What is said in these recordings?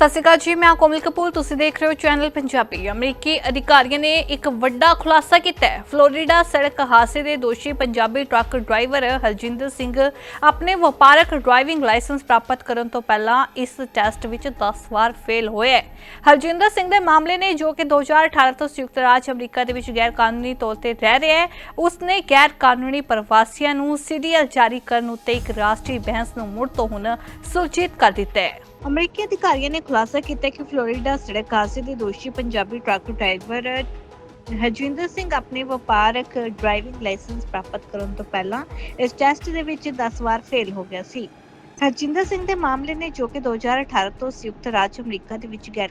ਸਤਿ ਸ਼੍ਰੀ ਅਕਾਲ ਜੀ, ਮੈਂ ਕੋਮਲ ਕਪੂਰ, ਤੁਸੀਂ ਦੇਖ ਰਹੇ ਹੋ ਚੈਨਲ ਪੰਜਾਬੀ। ਅਮਰੀਕੀ ਅਧਿਕਾਰੀਆਂ ਨੇ ਇੱਕ ਵੱਡਾ ਖੁਲਾਸਾ ਕੀਤਾ ਹੈ। ਫਲੋਰੀਡਾ ਸੜਕ ਹਾਦਸੇ ਦੇ ਦੋਸ਼ੀ ਪੰਜਾਬੀ ਟਰੱਕ ਡਰਾਈਵਰ ਹਰਜਿੰਦਰ ਸਿੰਘ ਆਪਣੇ ਵਪਾਰਕ ਡਰਾਈਵਿੰਗ ਲਾਇਸੈਂਸ ਪ੍ਰਾਪਤ ਕਰਨ ਤੋਂ ਪਹਿਲਾਂ ਇਸ ਟੈਸਟ ਵਿੱਚ 10 ਵਾਰ ਫੇਲ ਹੋਇਆ ਹਰਜਿੰਦਰ ਸਿੰਘ ਦੇ ਮਾਮਲੇ ਨੇ ਜੋ ਕਿ 2018 ਤੋਂ ਸੰਯੁਕਤ ਰਾਜ ਅਮਰੀਕਾ ਦੇ ਵਿੱਚ ਗੈਰ ਕਾਨੂੰਨੀ ਤੌਰ ਤੇ ਰਹਿ ਰਿਹਾ ਹੈ ਉਸਨੇ ਗੈਰ ਕਾਨੂੰਨੀ ਪ੍ਰਵਾਸੀਆਂ ਨੂੰ ਸੀਡੀਐਲ ਜਾਰੀ ਕਰਨ ਉੱਤੇ ਇੱਕ ਰਾਸ਼ਟਰੀ ਬਹਿਸ ਨੂੰ ਮੁੜ ਤੋਂ ਹੁਣ ਸੁਰਜੀਤ ਕਰ ਦਿੱਤਾ ਹੈ। ਅਮਰੀਕੀ ਅਧਿਕਾਰੀਆਂ ਨੇ ਖੁਲਾਸਾ ਕੀਤਾ ਕਿ ਫਲੋਰੀਡਾ ਸੜਕ ਹਾਦਸੇ ਦੇ ਦੋਸ਼ੀ ਪੰਜਾਬੀ ਟਰੱਕ ਡਰਾਈਵਰ, ਹਰਜਿੰਦਰ ਸਿੰਘ ਆਪਣੇ ਵਪਾਰਕ ਡਰਾਈਵਿੰਗ ਲਾਇਸੈਂਸ ਪ੍ਰਾਪਤ ਕਰਨ ਤੋਂ ਪਹਿਲਾਂ ਇਸ ਟੈਸਟ ਦੇ ਵਿੱਚ 10 ਵਾਰ ਫੇਲ ਹੋ ਗਿਆ ਸੀ। ਹਰਜਿੰਦਰ ਸਿੰਘ ਦੇ ਮਾਮਲੇ ਨੇ ਜੋ ਕਿ 2018 ਤੋਂ ਸੰਯੁਕਤ ਰਾਜ ਅਮਰੀਕਾ ਦੇ ਵਿੱਚ ਗੈਰ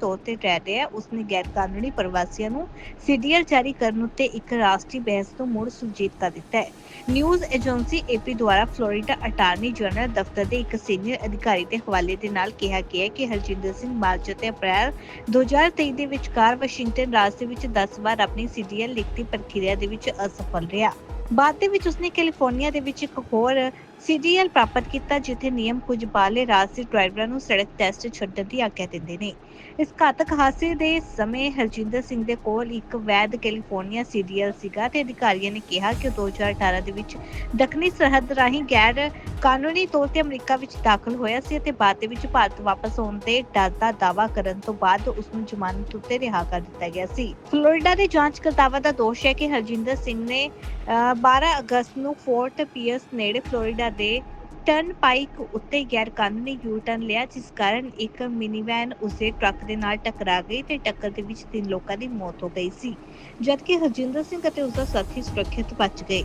ਤੌਰ ਤੇ ਰਹਿ ਰਿਹਾ ਹੈ, ਉਸਨੇ ਗੈਰ ਪ੍ਰਵਾਸੀਆਂ ਨੂੰ ਸੀਡੀਐਲ ਜਾਰੀ ਕਰਨ ਉੱਤੇ ਇੱਕ ਰਾਸ਼ਟਰੀ ਬਹਿਸ ਨੂੰ ਮੁੜ ਸੁਰਜੀਤ ਕਰ ਦਿੱਤਾ ਹੈ। ਨਿਊਜ਼ ਏਜੰਸੀ ਏਪੀ ਦੁਆਰਾ ਫਲੋਰੀਡਾ ਅਟਾਰਨੀ ਜਨਰਲ ਦਫ਼ਤਰ ਦੇ ਇੱਕ ਸੀਨੀਅਰ ਅਧਿਕਾਰੀ ਦੇ ਹਵਾਲੇ ਦੇ ਨਾਲ ਕਿਹਾ ਗਿਆ ਕਿ ਹਰਜਿੰਦਰ ਸਿੰਘ ਮਾਰਚ ਅਤੇ ਅਪ੍ਰੈਲ 2023 ਦੇ ਵਿਚਕਾਰ ਵਾਸ਼ਿੰਗਟਨ ਰਾਜ ਦੇ ਵਿੱਚ 10 ਵਾਰ ਆਪਣੀ ਸੀਡੀਐਲ ਲਿਖਤੀ ਪ੍ਰਕਿਰਿਆ ਦੇ ਵਿੱਚ ਅਸਫਲ ਰਿਹਾ। ਬਾਅਦ ਦੇ ਵਿੱਚ ਉਸਨੇ ਕੈਲੀਫੋਰਨੀਆ ਦੇ ਵਿੱਚ ਇੱਕ ਹੋਰ ਸੀਡੀਐਲ ਪ੍ਰਾਪਤ ਕੀਤਾ, ਜਿੱਥੇ ਨਿਯਮ ਕੁਝ ਬਾਲੇ ਰਾਜ ਦੇ ਡਰਾਈਵਰਾਂ ਨੂੰ ਸੜਕ ਟੈਸਟ ਛੱਡਣ ਦੀ ਆਗਿਆ ਦਿੰਦੇ ਨੇ। ਇਸ ਘਾਤਕ ਹਾਦਸੇ ਦੇ ਸਮੇਂ ਹਰਜਿੰਦਰ ਸਿੰਘ ਦੇ ਕੋਲ ਇੱਕ ਵੈਧ ਕੈਲੀਫੋਰਨੀਆ ਸੀਡੀਐਲ ਸੀਗਾ ਤੇ ਅਧਿਕਾਰੀਆਂ ਨੇ ਕਿਹਾ ਕਿ 2018 ਦੇ ਵਿੱਚ ਦੱਖਣੀ ਸਰਹੱਦ ਰਾਹੀਂ ਗੈਰ ਕਾਨੂੰਨੀ ਤੌਰ ਤੇ ਅਮਰੀਕਾ ਵਿੱਚ ਦਾਖਲ ਹੋਇਆ ਸੀ ਅਤੇ ਬਾਅਦ ਦੇ ਵਿੱਚ ਭਾਰਤ ਵਾਪਸ ਆਉਣ ਦੇ ਡਰ ਦਾ ਦਾਅਵਾ ਕਰਨ ਤੋਂ ਬਾਅਦ ਉਸ ਨੂੰ ਜ਼ਮਾਨਤ ਉੱਤੇ ਰਿਹਾ ਕਰ ਦਿੱਤਾ ਗਿਆ ਸੀ। ਫਲੋਰੀਡਾ ਦੇ ਜਾਂਚਕਰਤਾਵਾਂ ਦਾ ਦੋਸ਼ ਹੈ ਕਿ ਹਰਜਿੰਦਰ ਸਿੰਘ ਨੇ, ਅਹ 12 ਅਗਸਤ ਨੂੰ ਫੋਰਟ ਪੀਅਰਸ ਨੇੜੇ ਫਲੋਰੀਡਾ ਦੇ ਟਰਨ ਪਾਈਕ ਉੱਤੇ ਗੈਰ ਕਾਨੂੰਨੀ ਯੂ ਟਰਨ ਲਿਆ, ਜਿਸ ਕਾਰਨ ਇੱਕ ਮਿਨੀਵੈਨ ਉਸੇ ਟਰੱਕ ਦੇ ਨਾਲ ਟਕਰਾ ਗਈ ਤੇ ਟੱਕਰ ਦੇ ਵਿੱਚ ਤਿੰਨ ਲੋਕਾਂ ਦੀ ਮੌਤ ਹੋ ਗਈ ਸੀ, ਜਦਕਿ ਹਰਜਿੰਦਰ ਸਿੰਘ ਅਤੇ ਉਸ ਦਾ ਸਾਥੀ ਸੁਰੱਖਿਅਤ ਬਚ ਗਏ।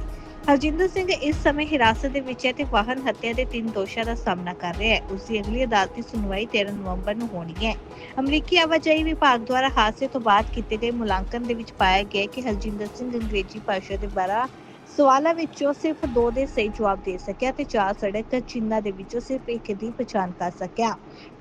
ਹਰਜਿੰਦਰ ਸਿੰਘ ਇਸ ਸਮੇਂ ਹਿਰਾਸਤ ਦੇ ਵਿੱਚ ਹੈ ਤੇ ਵਾਹਨ ਹੱਤਿਆ ਦੇ ਤਿੰਨ ਦੋਸ਼ਾਂ ਦਾ ਸਾਹਮਣਾ ਕਰ ਰਿਹਾ ਹੈ। ਉਸ ਦੀ ਅਗਲੀ ਅਦਾਲਤੀ ਸੁਣਵਾਈ 13 ਨਵੰਬਰ ਨੂੰ ਹੋਣੀ ਹੈ। ਅਮਰੀਕੀ ਆਵਾਜਾਈ ਵਿਭਾਗ ਦੁਆਰਾ ਹਾਦਸੇ ਤੋਂ ਬਾਅਦ ਕੀਤੇ ਗਏ ਮੁਲਾਂਕਣ ਦੇ ਵਿੱਚ ਪਾਇਆ ਗਿਆ ਕਿ ਹਰਜਿੰਦਰ ਸਿੰਘ ਅੰਗਰੇਜ਼ੀ ਭਾਸ਼ਾ ਦੇ 12 ਸਵਾਲਾਂ ਵਿੱਚੋਂ ਸਿਰਫ ਦੋ ਦੇ ਸਹੀ ਜਵਾਬ ਦੇ ਸਕਿਆ ਤੇ ਚਾਰ ਸੜਕ ਚਿੰਨ੍ਹਾਂ ਦੇ ਵਿੱਚੋਂ ਸਿਰਫ ਇੱਕ ਦੀ ਪਛਾਣ ਕਰ ਸਕਿਆ।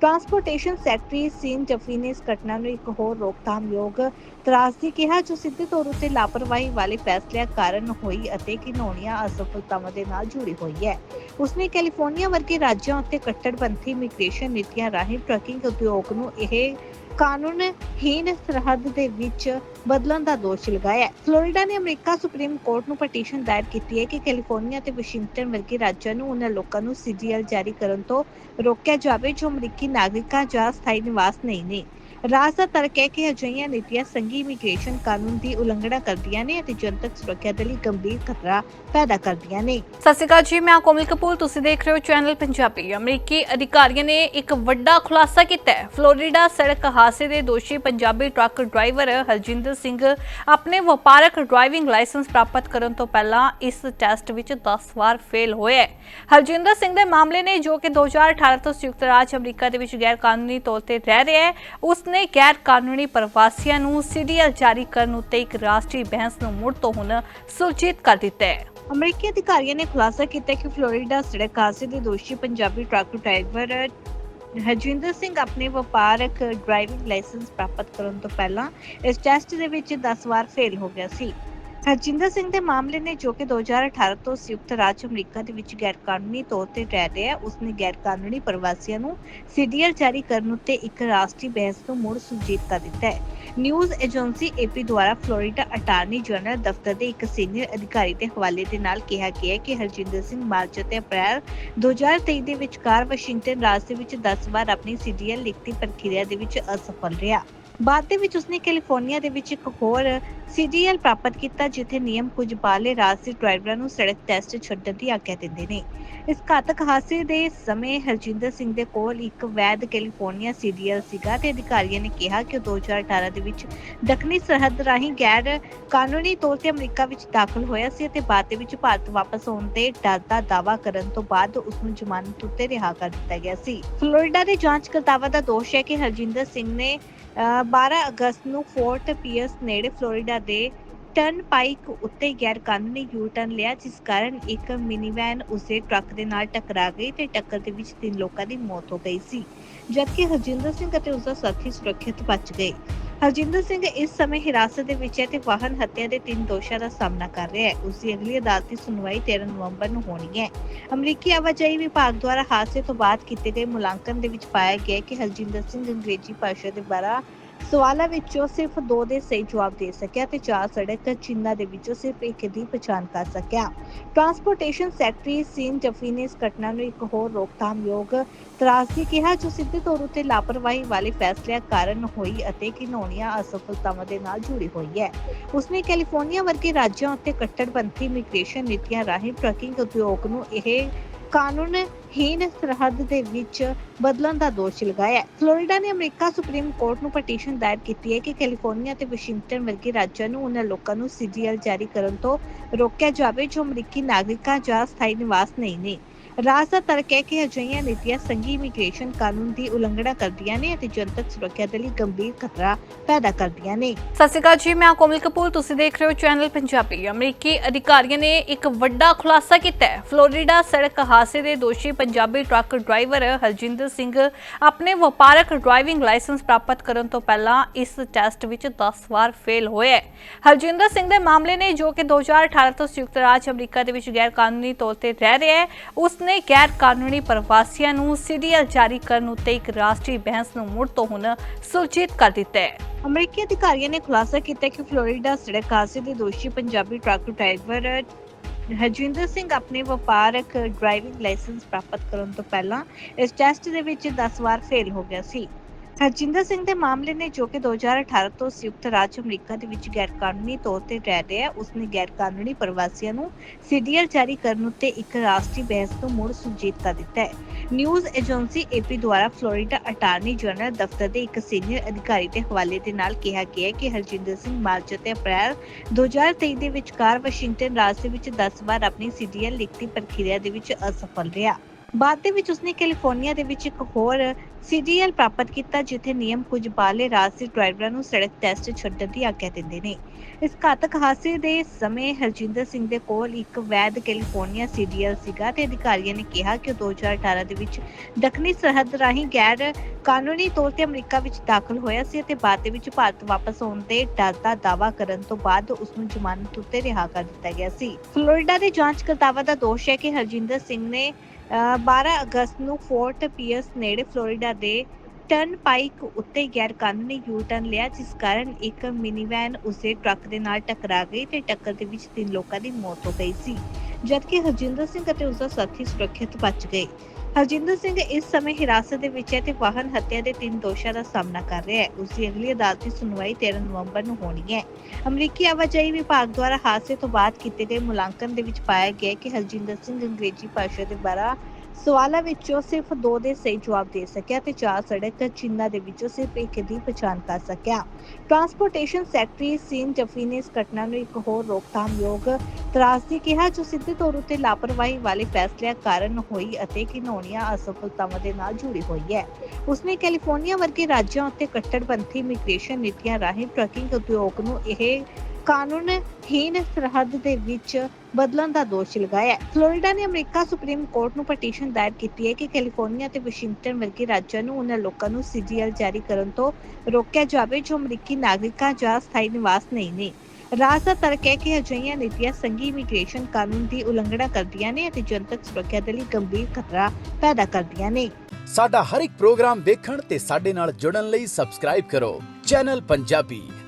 ਟਰਾਂਸਪੋਰਟੇਸ਼ਨ ਸੈਕਟਰੀ ਸੀਨ ਜਫੀ ਨੇ ਇਸ ਘਟਨਾ ਨੂੰ ਇੱਕ ਹੋਰ ਰੋਕਥਾਮਯੋਗ ਤਰਾਸਦੀ ਕਿਹਾ, ਜੋ ਸਿੱਧੇ ਤੌਰ ਉੱਤੇ ਲਾਪਰਵਾਹੀ ਵਾਲੇ ਫੈਸਲਿਆਂ ਕਾਰਨ ਹੋਈ ਅਤੇ ਘਿਨੌਣੀਆਂ ਅਸਫਲਤਾਵਾਂ ਦੇ ਨਾਲ ਜੁੜੀ ਹੋਈ ਹੈ। ਉਸਨੇ ਕੈਲੀਫੋਰਨੀਆ ਵਰਗੇ ਰਾਜਾਂ ਉੱਤੇ ਕੱਟੜਪੰਥੀ ਇਮੀਗ੍ਰੇਸ਼ਨ ਨੀਤੀਆਂ ਰਾਹੀਂ ਟਰੱਕਿੰਗ ਉਦਯੋਗ ਨੂੰ ਇਹ ਕਾਨੂੰਨਹੀਨ ਸਰਹੱਦ ਦੇ ਵਿੱਚ ਬਦਲਣ ਦਾ ਦੋਸ਼ ਲਗਾਇਆ ਹੈ। ਫਲੋਰੀਡਾ ਨੇ ਅਮਰੀਕਾ ਸੁਪਰੀਮ ਕੋਰਟ ਨੂੰ ਪਟੀਸ਼ਨ ਦਾਇਰ ਕੀਤੀ ਹੈ ਕਿ ਕੈਲੀਫੋਰਨੀਆ ਤੇ ਵਾਸ਼ਿੰਗਟਨ ਵਰਗੇ ਰਾਜਾਂ ਨੂੰ ਉਹਨਾਂ ਲੋਕਾਂ ਨੂੰ ਸੀਡੀਐਲ ਜਾਰੀ ਕਰਨ ਤੋਂ ਰੋਕਿਆ ਜਾਵੇ ਜੋ ਅਮਰੀਕੀ ਨਾਗਰਿਕਾਂ ਜਾਂ ਸਥਾਈ ਨਿਵਾਸ ਨਹੀਂ ਨੇ। ਰਾਜ ਦਾ ਤਰਕ ਹੈ ਕਿ ਅਜਿਹੀਆਂ ਨੀਤੀਆਂ ਸੰਘੀ ਇਮੀਗ੍ਰੇਸ਼ਨ ਕਾਨੂੰਨ ਦੀ ਉਲੰਘਣਾ ਕਰਦੀਆਂ ਨੇ ਅਤੇ ਜਨਤਕ ਸੁਰੱਖਿਆ ਦੇ ਲਈ ਗੰਭੀਰ ਖਤਰਾ ਪੈਦਾ ਕਰਦੀਆਂ ਨੇ। ਸਤਿ ਸ਼੍ਰੀ ਅਕਾਲ ਜੀ, ਮੈਂ ਕੋਮਲ ਕਪੂਰ। ਤੁਸੀਂ ਦੇਖ ਰਹੇ ਹੋ ਚੈਨਲ ਪੰਜਾਬੀ। ਅਮਰੀਕੀ ਅਧਿਕਾਰੀਆਂ ਨੇ ਇੱਕ ਵੱਡਾ ਖੁਲਾਸਾ ਕੀਤਾ ਹੈ। ਫਲੋਰੀਡਾ ਸੜਕ ਹਾਦਸੇ ਦੇ ਦੋਸ਼ੀ ਪੰਜਾਬੀ ਟਰੱਕ ਡਰਾਈਵਰ ਹਰਜਿੰਦਰ ਸਿੰਘ ਆਪਣੇ ਵਪਾਰਕ ਡਰਾਈਵਿੰਗ ਲਾਇਸੈਂਸ ਪ੍ਰਾਪਤ ਕਰਨ ਤੋਂ ਪਹਿਲਾਂ ਇਸ ਟੈਸਟ ਵਿੱਚ 10 ਵਾਰ ਫੇਲ ਹੋਇਆ ਹਰਜਿੰਦਰ ਸਿੰਘ ਦੇ ਮਾਮਲੇ ਨੇ ਜੋ ਕਿ 2018 ਤੋਂ ਸੰਯੁਕਤ ਰਾਜ ਅਮਰੀਕਾ ਦੇ ਵਿੱਚ ਗੈਰ ਕਾਨੂੰਨੀ ਤੌਰ ਤੇ ਰਹਿ ਰਿਹਾ ਹੈ, ਉਸ ਉਸਨੇ ਗੈਰ ਕਾਨੂੰਨੀ ਪ੍ਰਵਾਸੀਆਂ ਨੂੰ ਸੀਡੀਐਲ ਜਾਰੀ ਕਰਨ ਉੱਤੇ ਇੱਕ ਰਾਸ਼ਟਰੀ ਬਹਿਸ ਨੂੰ ਮੁੜ ਤੋਂ ਹੁਣ ਸੁਰਜੀਤ ਕਰ ਦਿੱਤਾ ਹੈ। ਅਮਰੀਕੀ ਅਧਿਕਾਰੀਆਂ ਨੇ ਖੁਲਾਸਾ ਕੀਤਾ ਕਿ ਫਲੋਰੀਡਾ ਸੜਕ ਹਾਦਸੇ ਦੇ ਦੋਸ਼ੀ ਪੰਜਾਬੀ ਟਰੱਕ ਡਰਾਈਵਰ ਹਰਜਿੰਦਰ ਸਿੰਘ ਆਪਣੇ ਵਪਾਰਕ ਡਰਾਈਵਿੰਗ ਲਾਇਸੈਂਸ ਪ੍ਰਾਪਤ ਕਰਨ ਤੋਂ ਪਹਿਲਾਂ ਇਸ ਟੈਸਟ ਦੇ ਵਿੱਚ 10 ਵਾਰ ਫੇਲ ਹੋ ਗਿਆ ਸੀ। ਹਰਜਿੰਦਰ ਸਿੰਘ ਦੇ ਮਾਮਲੇ ਨੇ ਜੋ ਕਿ 2018 ਤੋਂ ਸੰਯੁਕਤ ਰਾਜ ਅਮਰੀਕਾ ਦੇ ਵਿੱਚ ਗੈਰ ਕਾਨੂੰਨੀ ਤੌਰ ਤੇ ਰਹਿ ਰਿਹਾ ਉਸਨੇ ਗੈਰ ਕਾਨੂੰਨੀ ਪ੍ਰਵਾਸੀਆਂ ਨੂੰ ਸੀਡੀਐਲ ਜਾਰੀ ਕਰਨ ਉੱਤੇ ਇੱਕ ਰਾਸ਼ਟਰੀ ਬਹਿਸ ਨੂੰ ਮੁੜ ਸੁਰਜੀਤ ਕਰ ਦਿੱਤਾ ਹੈ। ਨਿਊਜ਼ ਏਜੰਸੀ ਏਪੀ ਦੁਆਰਾ ਫਲੋਰੀਡਾ ਅਟਾਰਨੀ ਜਨਰਲ ਦਫ਼ਤਰ ਦੇ ਇੱਕ ਸੀਨੀਅਰ ਅਧਿਕਾਰੀ ਦੇ ਹਵਾਲੇ ਦੇ ਨਾਲ ਕਿਹਾ ਗਿਆ ਹੈ ਕਿ ਹਰਜਿੰਦਰ ਸਿੰਘ ਮਾਰਚ ਅਤੇ ਅਪ੍ਰੈਲ 2023 ਦੇ ਵਿਚਕਾਰ ਵਾਸ਼ਿੰਗਟਨ ਰਾਜ ਦੇ ਵਿੱਚ 10 ਵਾਰ ਆਪਣੀ ਸੀਡੀਐਲ ਲਿਖਤੀ ਪ੍ਰਕਿਰਿਆ ਦੇ ਵਿੱਚ ਅਸਫਲ ਰਿਹਾ। ਬਾਅਦ ਦੇ ਵਿੱਚ ਉਸਨੇ ਕੈਲੀਫੋਰਨੀਆ ਦੇ ਵਿੱਚ ਇੱਕ ਹੋਰ ਸੀਡੀਐਲ ਪ੍ਰਾਪਤ ਕੀਤਾ, ਜਿੱਥੇ ਨਿਯਮ ਕੁਝ ਬਾਲੇ ਰਾਜ ਦੇ ਡਰਾਈਵਰਾਂ ਨੂੰ ਸੜਕ ਟੈਸਟ ਛੱਡਣ ਦੀ ਆਗਿਆ ਦਿੰਦੇ ਨੇ। ਇਸ ਘਾਤਕ ਹਾਦਸੇ ਦੇ ਸਮੇਂ ਹਰਜਿੰਦਰ ਸਿੰਘ ਦੇ ਕੋਲ ਇੱਕ ਵੈਧ ਕੈਲੀਫੋਰਨੀਆ ਸੀਡੀਐਲ ਸੀਗਾ ਤੇ ਅਧਿਕਾਰੀਆਂ ਨੇ ਕਿਹਾ ਕਿ 2018 ਦੇ ਵਿੱਚ ਦੱਖਣੀ ਸਰਹੱਦ ਰਾਹੀਂ ਗੈਰ ਕਾਨੂੰਨੀ ਤੌਰ ਤੇ ਅਮਰੀਕਾ ਵਿੱਚ ਦਾਖਲ ਹੋਇਆ ਸੀ ਅਤੇ ਬਾਅਦ ਦੇ ਵਿੱਚ ਭਾਰਤ ਵਾਪਸ ਆਉਣ ਦੇ ਡਰ ਦਾ ਦਾਅਵਾ ਕਰਨ ਤੋਂ ਬਾਅਦ ਉਸ ਨੂੰ ਜ਼ਮਾਨਤ ਉੱਤੇ ਰਿਹਾ ਕਰ ਦਿੱਤਾ ਗਿਆ ਸੀ। ਫਲੋਰੀਡਾ ਦੇ ਜਾਂਚ ਕਰਤਾਵਾ ਦਾ ਦੋਸ਼ ਹੈ ਕਿ ਹਰਜਿੰਦਰ ਸਿੰਘ ਨੇ 12 ਅਗਸਤ ਨੂੰ ਫੋਰਟ ਪੀਅਰਸ ਨੇੜੇ ਫਲੋਰੀਡਾ ਦੇ ਟਰਨ ਪਾਈਕ ਉੱਤੇ ਗੈਰ ਕਾਨੂੰਨੀ ਯੂ ਟਰਨ ਲਿਆ, ਜਿਸ ਕਾਰਨ ਇੱਕ ਮਿਨੀਵੈਨ ਉਸੇ ਟਰੱਕ ਦੇ ਨਾਲ ਟਕਰਾ ਗਈ ਤੇ ਟੱਕਰ ਦੇ ਵਿੱਚ ਤਿੰਨ ਲੋਕਾਂ ਦੀ ਮੌਤ ਹੋ ਗਈ ਸੀ, ਜਦਕਿ ਹਰਜਿੰਦਰ ਸਿੰਘ ਅਤੇ ਉਸ ਦਾ ਸਾਥੀ ਸੁਰੱਖਿਅਤ ਬਚ ਗਏ। ਹਰਜਿੰਦਰ ਸਿੰਘ ਇਸ ਸਮੇਂ ਹਿਰਾਸਤ ਦੇ ਵਿੱਚ ਹੈ ਤੇ ਵਾਹਨ ਹੱਤਿਆ ਦੇ ਤਿੰਨ ਦੋਸ਼ਾਂ ਦਾ ਸਾਹਮਣਾ ਕਰ ਰਿਹਾ ਹੈ। ਉਸ ਦੀ ਅਗਲੀ ਅਦਾਲਤੀ ਸੁਣਵਾਈ 13 ਨਵੰਬਰ ਨੂੰ ਹੋਣੀ ਹੈ। ਅਮਰੀਕੀ ਆਵਾਜਾਈ ਵਿਭਾਗ ਦੁਆਰਾ ਹਾਦਸੇ ਤੋਂ ਬਾਅਦ ਕੀਤੇ ਗਏ ਮੁਲਾਂਕਣ ਦੇ ਵਿੱਚ ਪਾਇਆ ਗਿਆ ਕਿ ਹਰਜਿੰਦਰ ਸਿੰਘ ਅੰਗਰੇਜ਼ੀ ਭਾਸ਼ਾ ਦੇ 12 ਸਵਾਲਾਂ ਵਿੱਚੋਂ ਸਿਰਫ ਦੋ ਦੇ ਸਹੀ ਜਵਾਬ ਦੇ ਸਕਿਆ ਤੇ ਚਾਰ ਸੜਕ ਚਿੰਨ੍ਹਾਂ ਦੇ ਵਿੱਚੋਂ ਸਿਰਫ ਇੱਕ ਦੀ ਪਛਾਣ ਕਰ ਸਕਿਆ। ਟਰਾਂਸਪੋਰਟੇਸ਼ਨ ਸੈਕਟਰੀ ਸੀਨ ਜਫੀ ਨੇ ਇਸ ਘਟਨਾ ਨੂੰ ਇੱਕ ਹੋਰ ਰੋਕਥਾਮਯੋਗ ਤਰਾਸਦੀ ਕਿਹਾ, ਜੋ ਸਿੱਧੇ ਤੌਰ ਉੱਤੇ ਲਾਪਰਵਾਹੀ ਵਾਲੇ ਫੈਸਲਿਆਂ ਕਾਰਨ ਹੋਈ ਅਤੇ ਘਿਨੌਣੀਆਂ ਅਸਫਲਤਾਵਾਂ ਦੇ ਨਾਲ ਜੁੜੀ ਹੋਈ ਹੈ। ਉਸਨੇ ਕੈਲੀਫੋਰਨੀਆ ਵਰਗੇ ਰਾਜਾਂ ਉੱਤੇ ਕੱਟੜਪੰਥੀ ਇਮੀਗ੍ਰੇਸ਼ਨ ਨੀਤੀਆਂ ਰਾਹੀਂ ਟਰਕਿੰਗ ਉਦਯੋਗ ਨੂੰ ਇਹ ਕਾਨੂੰਨਹੀਨ ਸਰਹੱਦ ਦੇ ਵਿੱਚ ਬਦਲਣ ਦਾ ਦੋਸ਼ ਲਗਾਇਆ ਫਲੋਰੀਡਾ ਨੇ ਅਮਰੀਕਾ ਸੁਪਰੀਮ ਕੋਰਟ ਨੂੰ ਪਟੀਸ਼ਨ ਦਾਇਰ ਕੀਤੀ ਹੈ ਕਿ ਕੈਲੀਫੋਰਨੀਆ ਤੇ ਵਾਸ਼ਿੰਗਟਨ ਵਰਗੇ ਰਾਜਾਂ ਨੂੰ ਉਹਨਾਂ ਲੋਕਾਂ ਨੂੰ ਸੀਜੀਐਲ ਜਾਰੀ ਕਰਨ ਤੋਂ ਰੋਕਿਆ ਜਾਵੇ ਜੋ ਅਮਰੀਕੀ ਨਾਗਰਿਕਾਂ ਜਾਂ ਸਥਾਈ ਨਿਵਾਸ ਨਹੀਂ ਨੇ। ਰਾਜ ਦਾ ਤਰਕ ਹੈ ਕਿ ਅਜਿਹੀਆਂ ਨੀਤੀਆਂ ਸੰਘੀ ਇਮੀਗ੍ਰੇਸ਼ਨ ਕਾਨੂੰਨ ਦੀ ਉਲੰਘਣਾ ਕਰਦੀਆਂ ਨੇ ਅਤੇ ਜਨਤਕ ਸੁਰੱਖਿਆ ਦੇ ਲਈ ਗੰਭੀਰ ਖਤਰਾ ਪੈਦਾ ਕਰਦੀਆਂ ਨੇ। ਸਤਿ ਸ਼੍ਰੀ ਅਕਾਲ ਜੀ, ਮੈਂ ਕੋਮਲ ਕਪੂਰ। ਤੁਸੀਂ ਦੇਖ ਰਹੇ ਹੋ ਚੈਨਲ ਪੰਜਾਬੀ। ਅਮਰੀਕੀ ਅਧਿਕਾਰੀਆਂ ਨੇ ਇੱਕ ਵੱਡਾ ਖੁਲਾਸਾ ਕੀਤਾ ਹੈ। ਫਲੋਰੀਡਾ ਸੜਕ ਹਾਦਸੇ ਦੇ ਦੋਸ਼ੀ ਪੰਜਾਬੀ ਟਰੱਕ ਡਰਾਈਵਰ ਹਰਜਿੰਦਰ ਸਿੰਘ ਆਪਣੇ ਵਪਾਰਕ ਡਰਾਈਵਿੰਗ ਲਾਇਸੈਂਸ ਪ੍ਰਾਪਤ ਕਰਨ ਤੋਂ ਪਹਿਲਾਂ ਇਸ ਟੈਸਟ ਵਿੱਚ 10 ਵਾਰ ਫੇਲ ਹੋਇਆ ਹੈ। ਹਰਜਿੰਦਰ ਸਿੰਘ ਦੇ ਮਾਮਲੇ ਨੇ ਜੋ ਕਿ 2018 ਤੋਂ ਸੰਯੁਕਤ ਰਾਜ ਅਮਰੀਕਾ ਦੇ ਵਿੱਚ ਗੈਰ ਕਾਨੂੰਨੀ ਤੌਰ ਤੇ ਰਹਿ ਰਿਹਾ ਹੈ ਉਸਨੇ ਗੈਰ ਕਾਨੂੰਨੀ ਪ੍ਰਵਾਸੀਆਂ ਨੂੰ ਸੀਡੀਐਲ ਜਾਰੀ ਕਰਨ ਉੱਤੇ ਇੱਕ ਰਾਸ਼ਟਰੀ ਬਹਿਸ ਨੂੰ ਮੁੜ ਤੋਂ ਹੁਣ ਸੁਲਝਿਤ ਕਰ ਦਿੱਤਾ ਹੈ। ਅਮਰੀਕੀ ਅਧਿਕਾਰੀਆਂ ਨੇ ਖੁਲਾਸਾ ਕੀਤਾ ਕਿ ਫਲੋਰੀਡਾ ਸੜਕ ਹਾਦਸੇ ਦੇ ਦੋਸ਼ੀ ਪੰਜਾਬੀ ਟਰੱਕ ਡਰਾਈਵਰ ਹਰਜਿੰਦਰ ਸਿੰਘ ਆਪਣੇ ਵਪਾਰਕ ਡਰਾਈਵਿੰਗ ਲਾਇਸੈਂਸ ਪ੍ਰਾਪਤ ਕਰਨ ਤੋਂ ਪਹਿਲਾਂ ਇਸ ਟੈਸਟ ਦੇ ਵਿੱਚ 10 ਵਾਰ ਫੇਲ ਹੋ ਗਿਆ ਸੀ। ਹਰਜਿੰਦਰ ਸਿੰਘ ਦੇ ਮਾਮਲੇ ਨੇ ਜੋ ਕਿ 2018 ਤੋਂ ਸੰਯੁਕਤ ਰਾਜ ਅਮਰੀਕਾ ਦੇ ਵਿੱਚ ਗੈਰ ਤੌਰ ਤੇ ਰਹਿ ਰਿਹਾ ਹੈ, ਉਸਨੇ ਗੈਰ ਪ੍ਰਵਾਸੀਆਂ ਨੂੰ ਸੀਡੀਐਲ ਜਾਰੀ ਕਰਨ ਉੱਤੇ ਇੱਕ ਰਾਸ਼ਟਰੀ ਬਹਿਸ ਨੂੰ ਮੁੜ ਸੁਲਝਿਤ ਕਰ ਦਿੱਤਾ ਹੈ। ਨਿਊਜ਼ ਏਜੰਸੀ ਏਪੀ ਦੁਆਰਾ ਫਲੋਰੀਡਾ ਅਟਾਰਨੀ ਜਨਰਲ ਦਫ਼ਤਰ ਦੇ ਇੱਕ ਸੀਨੀਅਰ ਅਧਿਕਾਰੀ ਦੇ ਹਵਾਲੇ ਦੇ ਨਾਲ ਕਿਹਾ ਗਿਆ ਹੈ ਕਿ ਹਰਜਿੰਦਰ ਸਿੰਘ ਮਾਰਚ ਅਤੇ ਅਪ੍ਰੈਲ 2023 ਦੇ ਵਿਚਕਾਰ ਵਾਸ਼ਿੰਗਟਨ ਰਾਜ ਦੇ ਵਿੱਚ 10 ਵਾਰ ਆਪਣੀ ਸੀਡੀਐਲ ਲਿਖਤੀ ਪ੍ਰਕਿਰਿਆ ਦੇ ਵਿੱਚ ਅਸਫਲ ਰਿਹਾ। ਬਾਅਦ ਦੇ ਵਿੱਚ ਉਸਨੇ ਕੈਲੀਫੋਰਨੀਆ ਦੇ ਵਿੱਚ ਇੱਕ ਹੋਰ ਸੀਡੀਐਲ ਪ੍ਰਾਪਤ ਕੀਤਾ, ਜਿੱਥੇ ਨਿਯਮ ਕੁਝ ਬਾਲੇ ਰਾਜਸੀ ਡਰਾਈਵਰਾਂ ਨੂੰ ਸੜਕ ਟੈਸਟ ਛੱਡਣ ਦੀ ਆਗਿਆ ਦਿੰਦੇ ਨੇ। ਇਸ ਘਾਤਕ ਹਾਦਸੇ ਦੇ ਸਮੇਂ ਹਰਜਿੰਦਰ ਸਿੰਘ ਦੇ ਕੋਲ ਇੱਕ ਵੈਧ ਕੈਲੀਫੋਰਨੀਆ ਸੀਡੀਐਲ ਸੀਗਾ ਤੇ ਅਧਿਕਾਰੀਆਂ ਨੇ ਕਿਹਾ ਕਿ ਉਹ 2018 ਦੇ ਵਿੱਚ ਦੱਖਣੀ ਸਰਹੱਦ ਰਾਹੀਂ ਗੈਰ ਕਾਨੂੰਨੀ ਤੌਰ ਤੇ ਅਮਰੀਕਾ ਵਿੱਚ ਦਾਖਲ ਹੋਇਆ ਸੀ ਅਤੇ ਬਾਅਦ ਦੇ ਵਿੱਚ ਭਾਰਤ ਵਾਪਸ ਆਉਣ ਦੇ ਡਰ ਦਾ ਦਾਅਵਾ ਕਰਨ ਤੋਂ ਬਾਅਦ ਉਸ ਨੂੰ ਜ਼ਮਾਨਤ ਉੱਤੇ ਰਿਹਾ ਕਰ ਦਿੱਤਾ ਗਿਆ ਸੀ। ਫਲੋਰੀਡਾ ਦੇ ਜਾਂਚ ਜਾਂਚਕਰਤਾਵਾਂ ਦਾ ਦੋਸ਼ ਹੈ ਕਿ ਹਰਜਿੰਦਰ ਸਿੰਘ ਨੇ 12 ਅਗਸਤ ਨੂੰ ਫੋਰਟ ਪੀਅਰਸ ਨੇੜੇ ਫਲੋਰੀਡਾ ਦੇ ਟਰਨ ਪਾਈਕ ਉੱਤੇ ਗੈਰ ਕਾਨੂੰਨੀ ਯੂ ਟਰਨ ਲਿਆ, ਜਿਸ ਕਾਰਨ ਇੱਕ ਮਿਨੀਵੈਨ ਉਸੇ ਟਰੱਕ ਦੇ ਨਾਲ ਟਕਰਾ ਗਈ ਤੇ ਟੱਕਰ ਦੇ ਵਿੱਚ ਤਿੰਨ ਲੋਕਾਂ ਦੀ ਮੌਤ ਹੋ ਗਈ ਸੀ। ਜਦਕਿ ਹਰਜਿੰਦਰ ਸਿੰਘ ਅਤੇ ਉਸ ਦਾ ਸਾਥੀ ਸੁਰੱਖਿਅਤ ਬਚ ਗਏ। ਹਰਜਿੰਦਰ ਸਿੰਘ ਇਸ ਸਮੇਂ ਹਿਰਾਸਤ ਦੇ ਵਿੱਚ ਹੈ ਤੇ ਵਾਹਨ ਹੱਤਿਆ ਦੇ ਤਿੰਨ ਦੋਸ਼ਾਂ ਦਾ ਸਾਹਮਣਾ ਕਰ ਰਿਹਾ ਹੈ। ਉਸ ਦੀ ਅਗਲੀ ਅਦਾਲਤੀ ਸੁਣਵਾਈ 13 ਨਵੰਬਰ ਨੂੰ ਹੋਣੀ ਹੈ। ਅਮਰੀਕੀ ਆਵਾਜਾਈ ਵਿਭਾਗ ਦੁਆਰਾ ਹਾਦਸੇ ਤੋਂ ਬਾਅਦ ਕੀਤੇ ਗਏ ਮੁਲਾਂਕਣ ਦੇ ਵਿੱਚ ਪਾਇਆ ਗਿਆ ਕਿ ਹਰਜਿੰਦਰ ਸਿੰਘ ਅੰਗਰੇਜ਼ੀ ਭਾਸ਼ਾ ਦੇ 12 ਸਵਾਲਾਂ ਵਿੱਚੋਂ ਸਿਰਫ ਦੋ ਦੇ ਸਹੀ ਜਵਾਬ ਦੇ ਸਕਿਆ ਤੇ ਚਾਰ ਸੜਕ ਚਿੰਨ੍ਹਾਂ ਦੇ ਵਿੱਚੋਂ ਸਿਰਫ ਇੱਕ ਦੀ ਪਛਾਣ ਕਰ ਸਕਿਆ। ਟਰਾਂਸਪੋਰਟੇਸ਼ਨ ਸੈਕਟਰੀ ਸੀਨ ਜਫੀ ਨੇ ਇਸ ਘਟਨਾ ਨੂੰ ਇੱਕ ਹੋਰ ਰੋਕਥਾਮਯੋਗ ਤਰਾਸਦੀ ਕਿਹਾ, ਜੋ ਸਿੱਧੇ ਤੌਰ ਉੱਤੇ ਲਾਪਰਵਾਹੀ ਵਾਲੇ ਫੈਸਲਿਆਂ ਕਾਰਨ ਹੋਈ ਅਤੇ ਘਿਨੌਣੀਆਂ ਅਸਫਲਤਾਵਾਂ ਦੇ ਨਾਲ ਜੁੜੀ ਹੋਈ ਹੈ। ਉਸਨੇ ਕੈਲੀਫੋਰਨੀਆ ਵਰਗੇ ਰਾਜਾਂ ਉੱਤੇ ਕੱਟੜਪੰਥੀ ਇਮੀਗ੍ਰੇਸ਼ਨ ਨੀਤੀਆਂ ਰਾਹੀਂ ਟਰਕਿੰਗ ਉਦਯੋਗ ਨੂੰ ਇਹ ਕਾਨੂੰਨਹੀਨ ਸਰਹੱਦ ਦੇ ਵਿੱਚ ਬਦਲਣ ਦਾ ਦੋਸ਼ ਲਗਾਇਆ ਫਲੋਰੀਡਾ ਨੇ ਅਮਰੀਕਾ ਸੁਪਰੀਮ ਕੋਰਟ ਨੂੰ ਪਟੀਸ਼ਨ ਦਾਇਰ ਕੀਤੀ ਹੈ ਕਿ ਕੈਲੀਫੋਰਨੀਆ ਤੇ ਵਾਸ਼ਿੰਗਟਨ ਵਰਗੇ ਰਾਜਾਂ ਨੂੰ ਉਹਨਾਂ ਲੋਕਾਂ ਨੂੰ ਸੀਜੀਐਲ ਜਾਰੀ ਕਰਨ ਤੋਂ ਰੋਕਿਆ ਜਾਵੇ ਜੋ ਅਮਰੀਕੀ ਨਾਗਰਿਕਾਂ ਜਾਂ ਸਥਾਈ ਨਿਵਾਸ ਨਹੀਂ ਨੇ। ਰਾਜ ਦਾ ਤਰਕ ਹੈ ਕਿ ਅਜਿਹੀਆਂ ਨੀਤੀਆਂ ਸੰਘੀ ਇਮੀਗ੍ਰੇਸ਼ਨ ਕਾਨੂੰਨ ਦੀ ਉਲੰਘਣਾ ਕਰਦੀਆਂ ਨੇ ਅਤੇ ਜਨਤਕ ਸੁਰੱਖਿਆ ਦੇ ਲਈ ਗੰਭੀਰ ਖਤਰਾ ਪੈਦਾ ਕਰਦੀਆਂ ਨੇ। ਸਾਡਾ ਹਰ ਇੱਕ ਪ੍ਰੋਗਰਾਮ ਦੇਖਣ ਤੇ ਸਾਡੇ ਨਾਲ ਜੁੜਨ ਲਈ ਸਬਸਕ੍ਰਾਈਬ ਕਰੋ। ਚੈਨਲ ਪੰਜਾਬੀ